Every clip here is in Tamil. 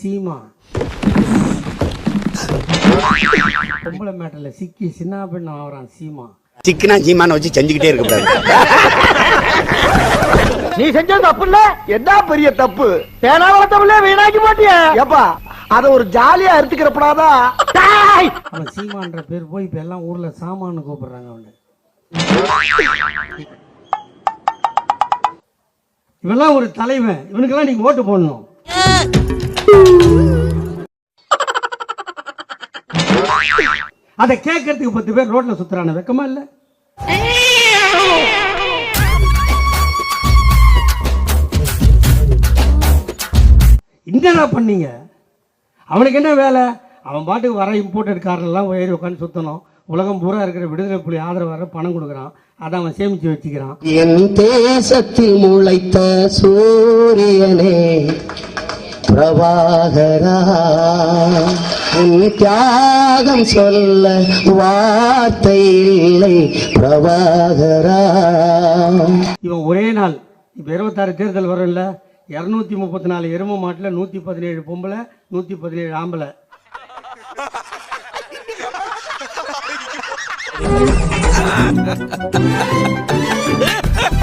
சீமா. பொம்பளை மேட்டர்ல சிக்கி சின்ன பெண்ணு ஆகுறான் சீமா. சிக்கனா சீமான வச்சு செஞ்சுக்கிட்டே இருக்கக்கூடாது நீ செஞ்சது தப்பு இல்ல என்ன பெரிய தப்பு? தேனா வளர்த்தவள வீணாக்கி போட்டிய. ஏப்பா அத ஒரு ஜாலியா எடுத்துக்கிறப்படாதா அவன் சீமான்ற பேர் போய் இப்ப எல்லாம் ஊர்ல சாமான்னு கூப்பிடுறாங்க அவனை இவெல்லாம் ஒரு தலைவன். இவனுக்கெல்லாம் நீங்க ஓட்டு போடணும். அதை கேட்கறதுக்கு பத்து பேர் ரோட்ல சுத்துறான வெக்கமா இல்ல? என்னடா பண்ணீங்க? அவனுக்கு என்ன வேலை? அவன் பாட்டுக்கு வர இம்போர்ட்டட் கார்லாம் ஏறி உட்காந்து சுத்தணும். உலகம் பூரா இருக்கிற விடுதலை புலி ஆதரவு வர பணம் கொடுக்குறான். அதை அவன் சேமிச்சு வச்சுக்கிறான். என் தேசத்தில் முளைத்த சூரியனே பிரபாகரா உன் தியாகம் சொல்ல வார்த்தை இல்லை பிரபாகரா. இவன் ஒரே நாள் இப்போ இருபத்தாறு தேர்தல் வரும்ல இரநூத்தி முப்பத்தி நாலு எரும மாட்டில் நூற்றி பதினேழு பொம்பளை நூற்றி பதினேழு ஆம்பளை.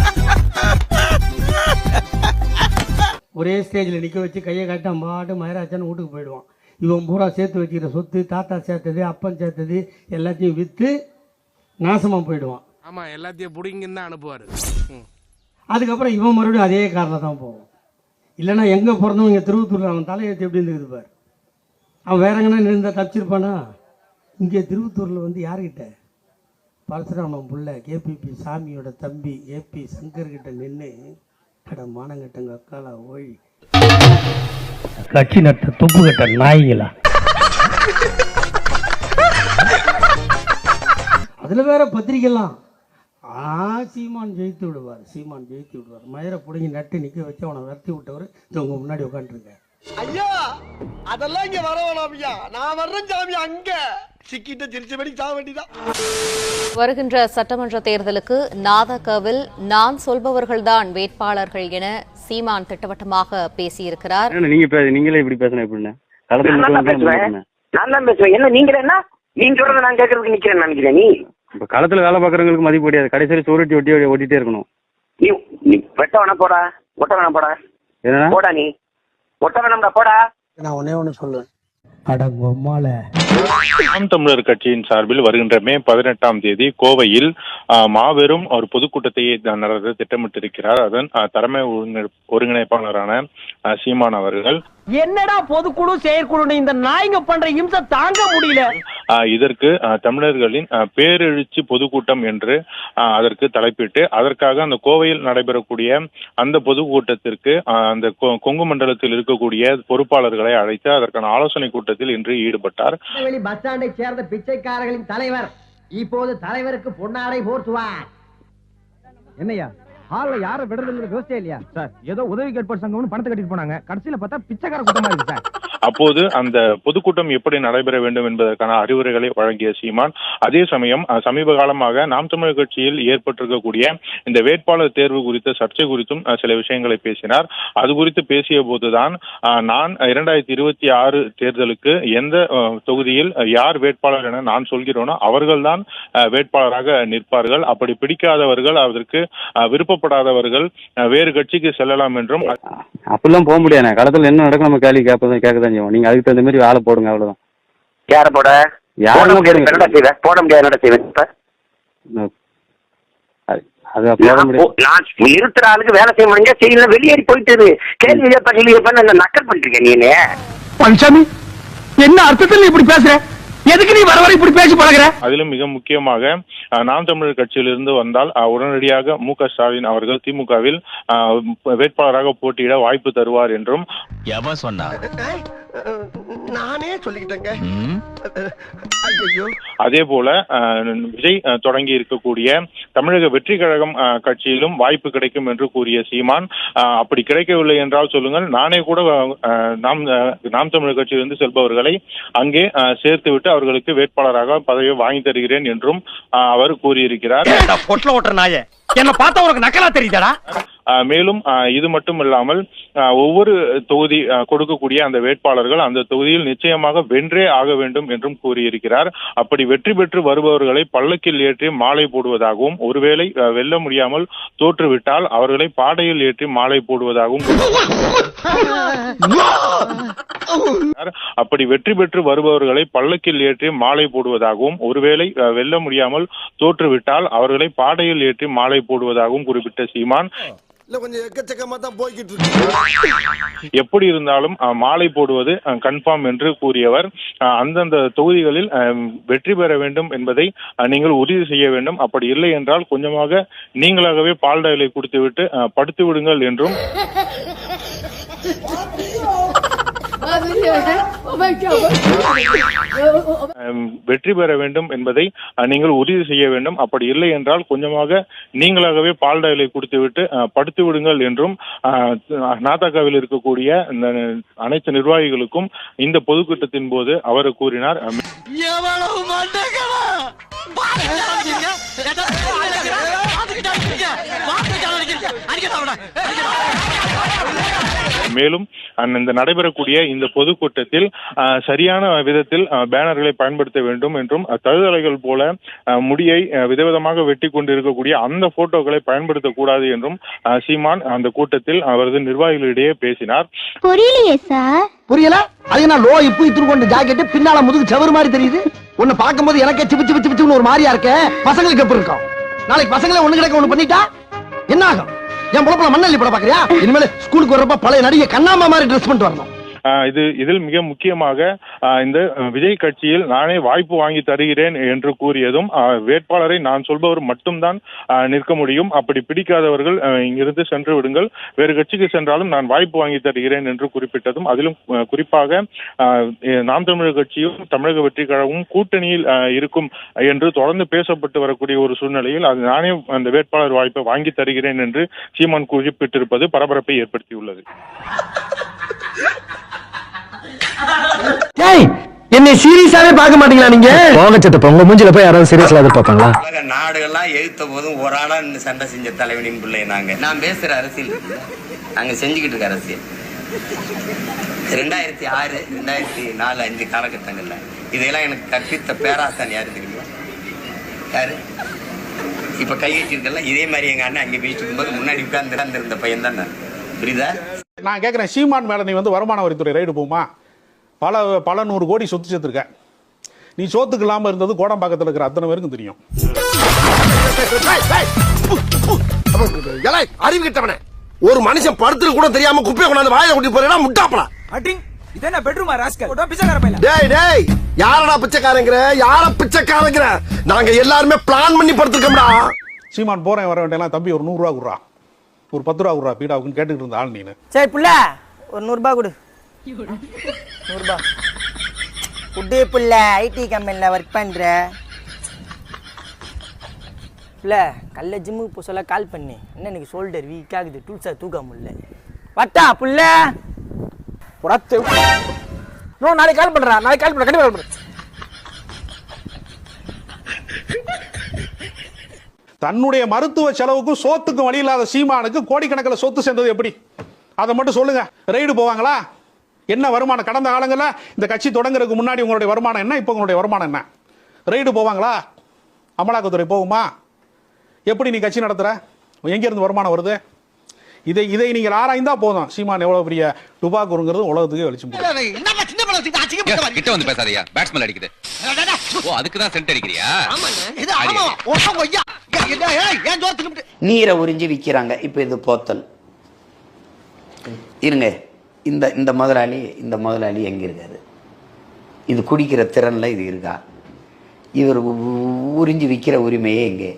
ஒரே ஸ்டேஜில் நிற்க வச்சு கையை காட்டி அவன் பாட்டு மயராச்சான்னு வீட்டுக்கு போயிடுவான். இவன் பூரா சேர்த்து வச்சுக்கிற சொத்து தாத்தா சேர்த்தது அப்பன் சேர்த்தது எல்லாத்தையும் விற்று நாசமாக போயிடுவான். ஆமா எல்லாத்தையும் புடிங்கன்னு தான் அனுப்புவாரு. அதுக்கப்புறம் இவன் மறுபடியும் அதே காரில் தான் போவான். இல்லைன்னா எங்கே பிறந்தவன் இங்கே திருவத்தூரில் அவன் தலையெழுத்து எப்படி இருந்துக்குது பார்? அவன் வேற எங்கன்னா இருந்தா தப்பிச்சிருப்பானா? இங்கே திருவத்தூரில் வந்து யார்கிட்ட? பரசுராமன் புள்ள கேபிபி சாமியோட தம்பி ஏபி சங்கர்கிட்ட நின்று கட மானங்கட்டங்க அக்காலா ஓய். கட்சி நட்ட துப்பு கட்ட நாய்களா? அதில் வேற பத்திரிக்கைலாம் ஆ சீமான் ஜெயித்து விடுவார் சீமான் ஜெயித்து விடுவார். மயிரை பிடுங்கி நட்டு நிற்க வச்சு அவனை விரட்டி விட்டவர் இது உங்க முன்னாடி உட்காந்துருக்கேன் ஐயா அதெல்லாம் இங்க வர வேணாமியா நான் வர்றேன் சாமி அங்க. சிக்கிட்ட வருகின்ற சட்டமன்ற தேர்தலுக்கு நாதகவில் நான் சொல்பவர்கள்தான் வேட்பாளர்கள் என சீமான் திட்டவட்டமாக பேசியிருக்கிறார். என்ன நீங்க நீங்களே இப்படி பேசணும் எப்படின்னு களத்துல நான் தான் நிக்கிறவங்க பேசுவேன். என்ன? நீங்க என்ன நீங்க சொல்றத நான் கேட்கறதுக்கு நிக்கிறேன் நினைக்கிறேன். நீ? இப்ப களத்துல வேலை பாக்குறவங்களுக்கு மதிப்பு கிடையாது. கடைசியில் சோறுட்டி ஒட்டி ஒட்டி- ஒட்டிட்டே இருக்கணும். நீ நீ வெட்ட வேணா போடா. ஒட்ட வேணா போடா. போடா நீ. ஒட்ட வேணாம்டா போடா. நான் ஒன்னே ஒன்று சொல்லுவேன். அடங்கொம்மால நாம் தமிழர் கட்சியின் சார்பில் வருகின்ற மே பதினெட்டாம் தேதி கோவையில் மாபெரும் ஒரு பொதுக்கூட்டத்தை நடத்த திட்டமிட்டிருக்கிறார். அதன் தலைமை ஒருங்கிணை- ஒருங்கிணைப்பாளரான சீமான் அவர்கள். என்னடா பொதுக்குழு செயற்குழு இந்த நாய்ங்க பண்ற இம்சை தாங்க முடியல. இதற்கு தமிழர்களின் பேரெழுச்சி பொதுக்கூட்டம் என்று அதற்கு தலைப்பிட்டு அதற்காக அந்த கோவையில் நடைபெறக்கூடிய அந்த பொதுக்கூட்டத்திற்கு அந்த கொ- கொங்கு மண்டலத்தில் இருக்கக்கூடிய பொறுப்பாளர்களை அழைத்து அதற்கான ஆலோசனை கூட்டத்தில் இன்று ஈடுபட்டார். பஸ் ஸ்டாண்டை சேர்ந்த பிச்சைக்காரர்களின் தலைவர். இப்போது தலைவருக்கு பொன்னாடை போர்த்துவார். என்னையா ஹால்ல யார விடுறதுங்கிற யோசிச்சே இல்லையா? சார் ஏதோ உதவி கேட்பார் சங்கம்னு பணத்தை கட்டிட்டு போனாங்க. கடைசியில பார்த்தா பிச்சைக்கார கூட்டமா இருக்கு சார். அப்போது அந்த பொதுக்கூட்டம் எப்படி நடைபெற வேண்டும் என்பதற்கான அறிவுரைகளை வழங்கிய சீமான் அதே சமயம் சமீப காலமாக நாம் தமிழர் கட்சியில் ஏற்பட்டிருக்கக்கூடிய இந்த வேட்பாளர் தேர்வு குறித்த சர்ச்சை குறித்தும் சில விஷயங்களை பேசினார். அது குறித்து பேசிய போதுதான் நான் இரண்டாயிரத்தி இருபத்தி ஆறு தேர்தலுக்கு எந்த தொகுதியில் யார் வேட்பாளர் என நான் சொல்கிறோனோ அவர்கள்தான் வேட்பாளராக நிற்பார்கள். அப்படி பிடிக்காதவர்கள் அதற்கு விருப்பப்படாதவர்கள் வேறு கட்சிக்கு செல்லலாம் என்றும் அப்படிலாம் போக முடியாது களத்தில் என்ன நடக்கும் நம்ம கேள்வி கேட்பதான் கேட்கதான்? செய்வோம் நீங்க அதுக்கு தகுந்த மாதிரி வேலை போடுங்க அவ்வளவுதான். யார போட? யாரை போட முடியாது போடுங்க. என்னடா செய்வேன் போட முடியாது என்னடா செய்வேன் இப்ப? இருக்கிற ஆளுக்கு வேலை செய்ய முடிஞ்சா செய்யல வெளியேறி போயிட்டு கேள்வி கேட்பா கேள்வி கேட்பா நக்கல் பண்ணிருக்கேன். பழனிசாமி என்ன அர்த்தத்தில் நீ இப்படி பேசுற? எதுக்கு நீ வர வர இப்படி பேசி பழகுற? அதிலும் மிக முக்கியமாக நாம் தமிழர் கட்சியிலிருந்து வந்தால் உடனடியாக மு க ஸ்டாலின் அவர்கள் திமுகவில் வேட்பாளராக போட்டியிட வாய்ப்பு தருவார் என்றும். எவன் சொன்னா? நானே சொல்லிக்கிட்டேங்க. ஐயோ அதே போல விஜய் தொடங்கி இருக்கக்கூடிய தமிழக வெற்றி கழகம் கட்சியிலும் வாய்ப்பு கிடைக்கும் என்று கூறிய சீமான் அப்படி கிடைக்கவில்லை என்றால் சொல்லுங்கள். நானே கூட நாம் நாம் தமிழர் கட்சியிலிருந்து செல்பவர்களை அங்கே அஹ், சேர்த்துவிட்டு அவர்களுக்கு வேட்பாளராக பதவியை வாங்கி தருகிறேன் என்றும் அவர் கூறியிருக்கிறார். பொட்டல ஓட்டுற நாய? என்ன பார்த்தா உனக்கு நக்கலா தெரியுதாடா? மேலும் இது மட்டும் இல்லாமல் ஒவ்வொரு தொகுதி கொடுக்கக்கூடிய அந்த வேட்பாளர்கள் அந்த தொகுதியில் நிச்சயமாக வென்றே ஆக வேண்டும் என்றும் கூறியிருக்கிறார். அப்படி வெற்றி பெற்று வருபவர்களை பல்லக்கில் ஏற்றி மாலை போடுவதாகவும் ஒருவேளை வெல்ல முடியாமல் தோற்றுவிட்டால் அவர்களை பாடையில் ஏற்றி மாலை போடுவதாகவும் அப்படி வெற்றி பெற்று வருபவர்களை பல்லக்கில் ஏற்றி மாலை போடுவதாகவும் ஒருவேளை வெல்ல முடியாமல் தோற்றுவிட்டால் அவர்களை பாடையில் ஏற்றி மாலை போடுவதாகவும் குறிப்பிட்ட சீமான் இல்ல கொஞ்சம் எக்கச்சக்கமா தான் போய்கிட்டு இருக்கு. எப்படி இருந்தாலும் மாலை போடுவது கன்ஃபார்ம் என்று கூறியவர். அந்தந்த தொகுதிகளில் வெற்றி பெற வேண்டும் என்பதை நீங்கள் உறுதி செய்ய வேண்டும். அப்படி இல்லை என்றால் கொஞ்சமாக நீங்களாகவே பால்டாயிலை குடித்துவிட்டு அஹ், படுத்து விடுங்கள் என்றும். வெற்றி பெற வேண்டும் என்பதை நீங்கள் உறுதி செய்ய வேண்டும். அப்படி இல்லை என்றால் கொஞ்சமாக நீங்களாகவே பால் டயலை கொடுத்துவிட்டு படுத்து விடுங்கள் என்றும் நாதாக்காவில் நாதகாவில் இருக்கக்கூடிய இந்த அனைத்து நிர்வாகிகளுக்கும் இந்த பொதுக்கூட்டத்தின் போது அவர் கூறினார். எவ்வளவு மேலும் அந்த இந்த நடைபெறக்கூடிய இந்த பொதுக்கூட்டத்தில் சரியான விதத்தில் பேனர்களை பயன்படுத்த வேண்டும் என்றும் தழுதலைகள் போல முடியை விதவிதமாக வெட்டி கொண்டிருக்கக்கூடிய அந்த போட்டோக்களை பயன்படுத்தக்கூடாது என்றும் சீமான் அந்த கூட்டத்தில் அவரது நிர்வாகிகளிடையே பேசினார். புரியலையே சார். புரியல? அது நான் லோ இப்பு கொண்டு ஜாக்கெட் பின்னால முதுகு செவரு மாதிரி தெரியுது. உன்னை பார்க்கும்போது எனக்கே சிப்பு சிப்பு சிப்புன்னு ஒரு மாதிரியா இருக்க? பசங்களுக்கு எப்படி இருக்கும்? நாளைக்கு பசங்களே ஒண்ணு கிடக்க ஒண்ணு பண்ணிட்டா? என்ன ஆகும்? என் பொழப்புல மண்ணல்லி படம் பாக்குறியா? இனிமேல் ஸ்கூலுக்கு வர்றப்ப பழைய நடிகை கண்ணாம மாதிரி ட்ரெஸ் பண்ணிட்டு வரணும். இது இதில் மிக முக்கியமாக இந்த விஜய் கட்சியில் நானே வாய்ப்பு வாங்கி தருகிறேன் என்று கூறியதும் வேட்பாளரை நான் சொல்பவர் மட்டும்தான் நிற்க முடியும். அப்படி பிடிக்காதவர்கள் இங்கிருந்து சென்று விடுங்கள். வேறு கட்சிக்கு சென்றாலும் நான் வாய்ப்பு வாங்கி தருகிறேன் என்று குறிப்பிட்டதும் அதிலும் குறிப்பாக ஆஹ், நாம் தமிழர் கட்சியும் தமிழக வெற்றி கழகமும் கூட்டணியில் இருக்கும் என்று தொடர்ந்து பேசப்பட்டு வரக்கூடிய ஒரு சூழ்நிலையில் அது நானே அந்த வேட்பாளர் வாய்ப்பை வாங்கி தருகிறேன் என்று சீமான் குறிப்பிட்டிருப்பது பரபரப்பை ஏற்படுத்தியுள்ளது. என்னை சீரியஸாவே பார்க்க மாட்டீங்களா நீங்க? போகச்சத்த உங்க மூஞ்சில போய் யாராவது சீரியஸ்ல எதிர்பார்ப்பாங்களா? உலக நாடுகள்லாம் எழுத்த போதும் ஒரு ஆளா சண்டை செஞ்ச தலைவனின் பிள்ளை நாங்க. நான் பேசுற அரசியல். இருக்குல்ல, நாங்க செஞ்சுக்கிட்டு இருக்க அரசியல். ரெண்டாயிரத்தி ஆறு ரெண்டாயிரத்தி நாலு அஞ்சு காலகட்டங்கள்ல இதையெல்லாம் எனக்கு கற்பித்த பேராசான் யாரு தெரியுமா? யாரு? இப்ப கையெழுத்திருக்கல இதே மாதிரி எங்க அண்ணன் அங்கே பேசிட்டு இருக்கும்போது முன்னாடி உட்கார்ந்து இருந்த பையன் தான் நான். புரியுதா? நான் கேட்குறேன் சீமான் மேலே நீ வந்து வருமான வரித்துறை ரைடு போமா பல பல நூறு கோடி சொத்து சேர்த்துருக்க நீ சோத்துக்கு இல்லாமல் இருந்தது கோடம்பாக்கத்தில் இருக்கிற அத்தனை பேருக்கும் தெரியும். அறிவு கிட்டவனே ஒரு மனுஷன் படுத்துட்டு கூட தெரியாம குப்பையை கொண்டாந்து வாயில கூட்டி போறா முட்டாப்பலாம் இது என்ன பெட்ரூமா ராஸ்கல் பிச்சைக்கார பையல டேய் டேய் யாரடா பிச்சைக்காரங்கிற? யார பிச்சைக்காரங்கிற? நாங்க எல்லாருமே பிளான் பண்ணி படுத்துருக்கோம்டா. சீமான் போகிறேன் வர வேண்டியலாம் தம்பி ஒரு நூறுரூவா குடுறா. ஒரு பத்து ரூபா குடுறா பீடாவுக்குன்னு கேட்டுக்கிட்டு இருந்த ஆள் நீனு. சரி புள்ள ஒரு நூறுபா கொடு. நூறுபா. குட்டு புள்ள ஐடி கம்பெனியில் ஒர்க் பண்ணுற புள்ள கல்ல ஜிம்முக்கு போக சொல்ல கால் பண்ணி. என்ன எனக்கு ஷோல்டர் வீக் ஆகுது டூல்ஸை தூக்க முடியல. வட்டா புள்ள. உடத்து. நோ நாளைக்கு கால் பண்ணுறா நாளைக்கு கால் பண்ணுறேன் கண்டிப்பாக கால் பண்ணுறேன் தன்னுடைய மருத்துவ செலவுக்கும் சோத்துக்கும் வழி இல்லாத சீமானுக்கு கோடிக்கணக்கில் சொத்து சேர்ந்தது எப்படி? அதை மட்டும் சொல்லுங்க. ரைடு போவாங்களா? என்ன வருமானம்? கடந்த காலங்களில் இந்த கட்சி தொடங்குறதுக்கு முன்னாடி உங்களுடைய வருமானம் என்ன? இப்போ உங்களுடைய வருமானம் என்ன? ரைடு போவாங்களா? அமலாக்கத்துறை போகுமா? எப்படி நீ கட்சி நடத்துற? எங்கேருந்து வருமானம் வருது? இதை இதை நீங்கள் ஆராய்ந்தா போதும். சீமான் எவ்வளோ பெரிய டுபாக்குங்கிறது உலகத்துக்கு வெளிச்சம் கிட்ட வந்து பேசாதயா பேட்ஸ்மேன் அடிக்குது. ஓ அதுக்கு தான் சென்ட் அடிக்கிறியா? நீரை உறிஞ்சி விற்கிறாங்க இப்போ இது போத்தல். இருங்க. இந்த இந்த முதலாளி இந்த முதலாளி எங்கே இருக்காரு இது குடிக்கிற திறனில் இது இருக்கா? இவர் உறிஞ்சி விற்கிற உரிமையே எங்கே?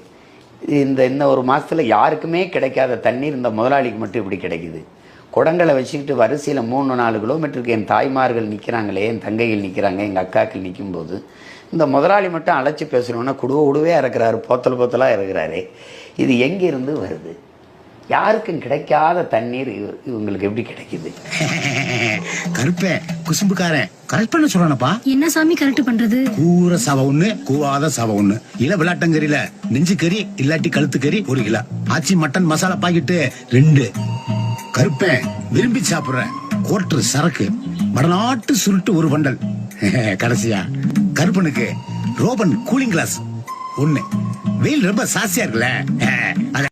இந்த இந்த ஒரு மாதத்தில் யாருக்குமே கிடைக்காத தண்ணீர் இந்த முதலாளிக்கு மட்டும் இப்படி கிடைக்குது. குடங்களை வச்சுக்கிட்டு வரிசையில் மூணு நாலு கிலோமீட்டருக்கு என் தாய்மார்கள் நிற்கிறாங்களே என் தங்கைகள் நிற்கிறாங்க எங்கள் அக்காக்கள் நிற்கும்போது இந்த முதலாளி மட்டும் அழைச்சி பேசணுன்னா குடுவ உடுவே இறக்குறாரு போத்தல் போத்தலாக இறக்குறாரு. இது எங்கேருந்து வருது? யாருக்கும் கிடைக்காத தண்ணீர் இவ- இவங்களுக்கு எப்படி கிடைக்குது? கருப்பே குசும்புக்காரன். கரெக்ட் பண்ண சொல்றானப்பா. என்ன சாமி கரெக்ட் பண்றது? கூற சவ ஒண்ணு கூவாத சவ ஒண்ணு. இல விளாட்டங்கறியில நெஞ்சு கறி இல்லாட்டி கழுத்து கறி ஒரு kilo Aachi mutton masala packet ரெண்டு. கருப்பேன் விரும்பி சாப்பிடுறேன் கோட்ரு சரக்கு. வடநாட்டு சுருட்டு ஒரு பண்டல் கடைசியா. கருப்பனுக்கு ரோபன் கூலிங் கிளாஸ் ஒண்ணு. வெயில் ரொம்ப சாசியா இருக்குல்ல. அத